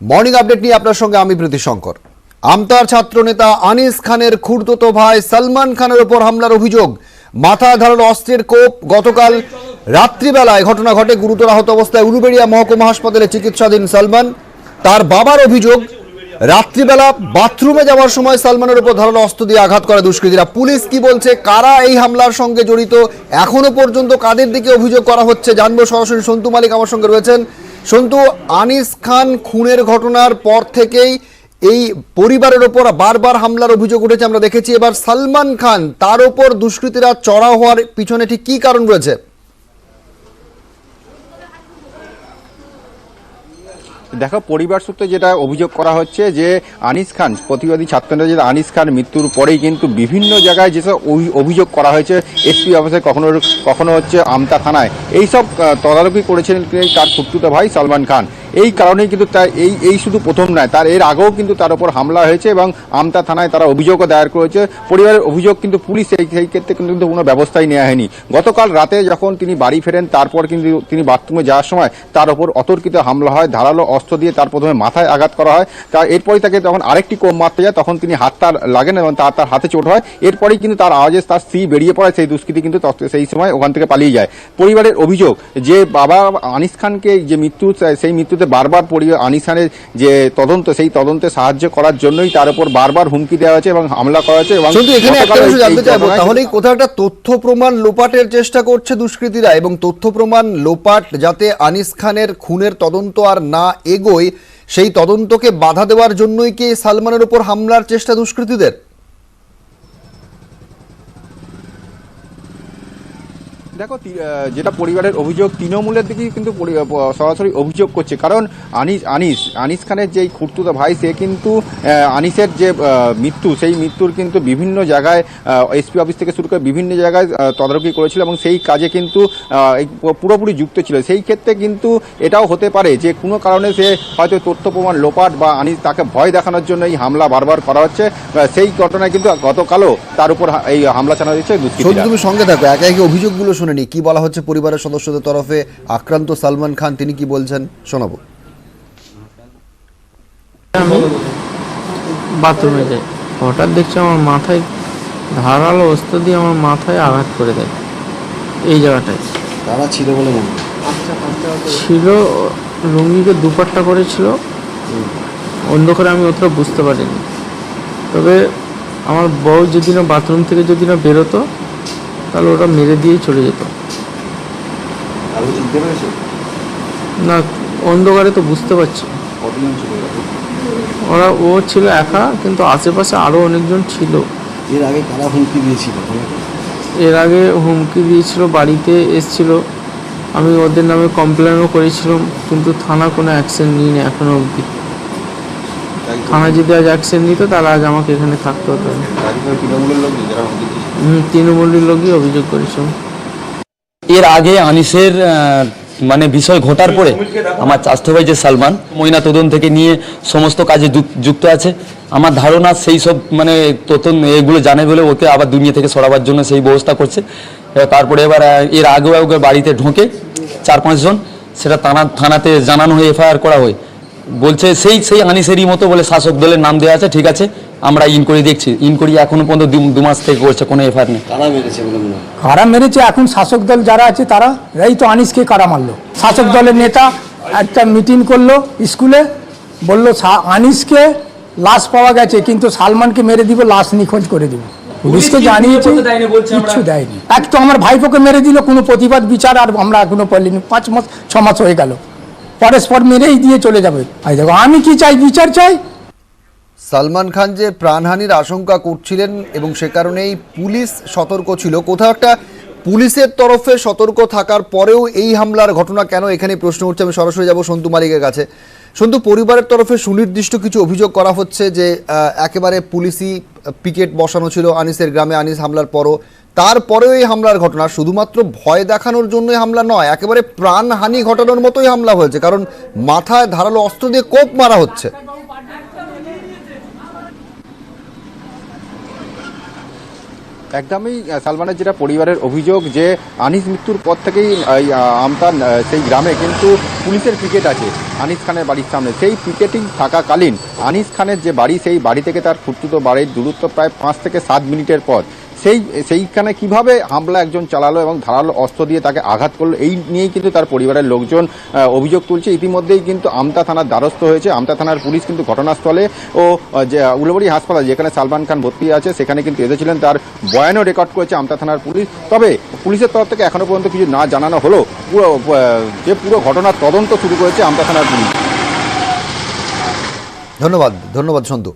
Morning update নিয়ে আপনার সঙ্গে আমি প্রীতি শঙ্কর। আমতার ছাত্রনেতা আনিস খানের খুর্দতো ভাই সালমান খানের ওপর হামলার অভিযোগ। মাথা ধারালো অস্ত্রের কোপ গতকাল রাত্রিবেলায় ঘটনা ঘটে গুরুতর আহত অবস্থায় উলুবেড়িয়া মহকুমা হাসপাতালে চিকিৎসাধীন সালমান। তার বাবার অভিযোগ, রাত্রিবেলা বাথরুমে যাওয়ার সময় সালমানের উপর ধারালো অস্ত্র দিয়ে আঘাত করে দুষ্কৃতীরা। পুলিশ কি বলছে, কারা এই হামলার সঙ্গে জড়িত, এখনও পর্যন্ত কাদের দিকে অভিযোগ করা হচ্ছে জানব সরাসরি সন্তু মালিক আমার সঙ্গে রয়েছেন। সন্তু, আনিস খান খুনের ঘটনার পর থেকেই এই পরিবারের ওপর বারবার হামলার অভিযোগ উঠেছে, আমরা দেখেছি। এবার সালমান খান, তার ওপর দুষ্কৃতীরা চড়া হওয়ার পিছনে ঠিক কী কারণ রয়েছে? দেখো, পরিবার সূত্রে যেটা অভিযোগ করা হচ্ছে যে, আনিস খান, প্রতিবাদী ছাত্রনেতা যে আনিস খান মৃত্যুর পরেই কিন্তু বিভিন্ন জায়গায় যেসব অভিযোগ করা হয়েছে, এসপি অফিসে কখনো কখনো হচ্ছে আমতা থানায়। এইসব তদারকি করেছিলেন তার খুঁটতুতো ভাই সালমান খান। এই কারণেই কিন্তু তার এই এই শুধু প্রথম নয়, তার এর আগেও কিন্তু তার উপর হামলা হয়েছে এবং আমতা থানায় তারা অভিযোগও দায়ের করেছে। পরিবারের অভিযোগ কিন্তু পুলিশ এই সেই ক্ষেত্রে কিন্তু কোনো ব্যবস্থাই নেওয়া হয়নি। গতকাল রাতে যখন তিনি বাড়ি ফেরেন, তারপর কিন্তু তিনি বাথরুমে যাওয়ার সময় তার ওপর অতর্কিত হামলা হয়, ধারালো অস্ত্র দিয়ে তার প্রথমে মাথায় আঘাত করা হয়। তা এরপরই তাকে যখন আরেকটি কোপ মারতে যায়, তখন তিনি হাত তার লাগেন এবং তার তার হাতে চোট হয়। এরপরেই কিন্তু তার আওয়াজে তার স্ত্রী বেরিয়ে পড়ে, সেই দুষ্কৃতী কিন্তু সেই সময় ওখান থেকে পালিয়ে যায়। পরিবারের অভিযোগ যে বাবা আনিস খানকে যে মৃত্যু, সেই মৃত্যুতে বারবার পরিবার আনিস খানের যে তদন্ত সেই তদন্তে সাহায্য করার জন্যই তার উপর বারবার হুমকি দেওয়া হয়েছে এবং হামলা করা হয়েছে এবং কিন্তু এখানে একটা বিষয় জানতে চাইব। তাহলে কোথাও একটা তথ্য প্রমাণ লোপাটের চেষ্টা করছে দুষ্কৃতীরা এবং তথ্য প্রমাণ লোপাট যাতে আনিস খানের খুনের তদন্ত আর না এগোয় সেই তদন্তকে বাধা দেওয়ার জন্যই কি সালমানের উপর হামলার চেষ্টা দুষ্কৃতীদের? দেখো যেটা পরিবারের অভিযোগ, তৃণমূলের দিকেই কিন্তু সরাসরি অভিযোগ করছে। কারণ আনিস আনিস আনিস খানের যেই খুঁড়তুতো ভাই, সে কিন্তু আনিসের যে মৃত্যু, সেই মৃত্যুর কিন্তু বিভিন্ন জায়গায় এসপি অফিস থেকে শুরু করে বিভিন্ন জায়গায় তদারকি করেছিল এবং সেই কাজে কিন্তু পুরোপুরি যুক্ত ছিল। সেই ক্ষেত্রে কিন্তু এটাও হতে পারে যে, কোনো কারণে সে হয়তো তথ্য প্রমাণ লোপাট বা আনিস তাকে ভয় দেখানোর জন্য এই হামলা বারবার করা হচ্ছে। সেই ঘটনায় কিন্তু গতকালও তার উপর এই হামলা চালানো হয়েছে সঙ্গে থাকো, একে একে অভিযোগগুলো শুনে নি কি বলা হচ্ছে পরিবারের সদস্যদের তরফে? আক্রান্ত সালমান খান তিনি কি বলছেন? শোনাবো। আমি বাথরুমে যাই। হঠাৎ দেখছি আমার মাথায় ধারালো অস্ত্র দিয়ে আমার মাথায় আঘাত করে দেয়। এই জায়গাটায়। তারা ছিল বলে মনে ছিল লুঙ্গিকে দুপাট্টা করেছিল। অন্ধকারে আমি অতটা বুঝতে পারিনি। তবে আমার বউ যদি না বাথরুম থেকে যদি না বেরোতো তাহলে ওটা মেরে দিয়েই চলে যেত। না অন্ধকারে তো বুঝতে পারছি। ওরা ও ছিল একা কিন্তু আশেপাশে আরও অনেকজন ছিল। এর আগে কারা হুমকি দিয়েছিল? এর আগে হুমকি দিয়েছিল বাড়িতে এসছিল। আমি ওদের নামে কমপ্লেনও করেছিলাম কিন্তু থানা কোনো অ্যাকশন নিইনি এখনও অবধি। থানা যদি আজ অ্যাকশন নিত তাহলে আজ আমাকে এখানে থাকতে হতো। না তৃণমূলের লোকই অভিযোগ করেছিল এর আগে আনিসের মানে বিষয় ঘটার পরে আমার চাষতো ভাই যে সালমান, ময়না তদন থেকে নিয়ে সমস্ত কাজে যুক- যুক্ত আছে। আমার ধারণা সেই সব মানে তদন্ত এগুলো জানে বলে ওকে আবার দুনিয়া থেকে সরাবার জন্য সেই ব্যবস্থা করছে। তারপরে এবার এর আগেও ওকে বাড়িতে ঢোকে চার পাঁচজন সেটা থানা, থানাতে জানানো হয়ে, এফআইআর করা হয়। বলছে সেই সেই আনিসেরই মতো বলে শাসক দলের নাম দেওয়া আছে, ঠিক আছে। আমরা ইনকোয়ারি দেখছি। ইনকোয়ারি এখনও পর্যন্ত দু- দু মাস থেকে করছে কোনো এফআইআর নেই। কারা মেরেছে বলে কারা মেরেছে? এখন শাসক দল যারা আছে তারা এই তো আনিসকে কারা মারলো? শাসক দলের নেতা একটা মিটিং করল স্কুলে বলল আনিসকে লাশ পাওয়া গেছে কিন্তু সালমানকে মেরে দিব লাশ নিখোঁজ করে দিব। পুলিশকে জানিয়েছে কিচ্ছু দেয়নি। এক তো আমার ভাইপোকে মেরে দিল কোনো প্রতিবাদ বিচার আর আমরা এখনও পারলিনি পাঁচ মাস ছ মাস হয়ে গেল। পরস্পর মেরেই দিয়ে চলে যাবে। আমি কি চাই বিচার চাই? সালমান খান যে প্রাণহানির আশঙ্কা করছিলেন এবং সে কারণেই পুলিশ সতর্ক ছিল। কোথাও একটা পুলিশের তরফে সতর্ক থাকার পরেও এই হামলার ঘটনা কেন? এখানে প্রশ্ন উঠছে। আমি সরাসরি যাব সন্তু মালিকের কাছে। সন্তু, পরিবারের তরফে সুনির্দিষ্ট কিছু অভিযোগ করা হচ্ছে যে একেবারে পুলিশি পিকেট বসানো ছিল আনিসের গ্রামে আনিস হামলার পরও। তারপরেও এই হামলার ঘটনা শুধুমাত্র ভয় দেখানোর জন্যই হামলা নয়, একেবারে প্রাণহানি ঘটানোর মতোই হামলা হয়েছে। কারণ মাথায় ধারালো অস্ত্র দিয়ে কোপ মারা হচ্ছে। একদমই সালমানের যেটা পরিবারের অভিযোগ যে আনিস মৃত্যুর পর থেকেই আমতান সেই গ্রামে কিন্তু পুলিশের পিকেট আছে আনিস খানের বাড়ির সামনে। সেই পিকেটিং থাকাকালীন আনিস খানের যে বাড়ি, সেই বাড়ি থেকে তার ফুটতুতো বাড়ির দূরত্ব প্রায় পাঁচ থেকে সাত মিনিটের পর সেই, সেইখানে কীভাবে হামলা একজন চালালো এবং ধারালো অস্ত্র দিয়ে তাকে আঘাত করল, এই নিয়েই কিন্তু তার পরিবারের লোকজন অভিযোগ তুলছে। ইতিমধ্যেই কিন্তু আমতা থানার দ্বারস্থ হয়েছে। আমতা থানার পুলিশ কিন্তু ঘটনাস্থলে ও যে উলবড়ি হাসপাতাল, যেখানে সালমান খান ভর্তি আছে, সেখানে কিন্তু এসেছিলেন তার বয়ানও রেকর্ড করেছে আমতা থানার পুলিশ। তবে পুলিশের তরফ থেকে এখনও পর্যন্ত কিছু না জানানো হলো। পুরো যে পুরো ঘটনার তদন্ত শুরু করেছে আমতা থানার পুলিশ। ধন্যবাদ ধন্যবাদ সন্তু।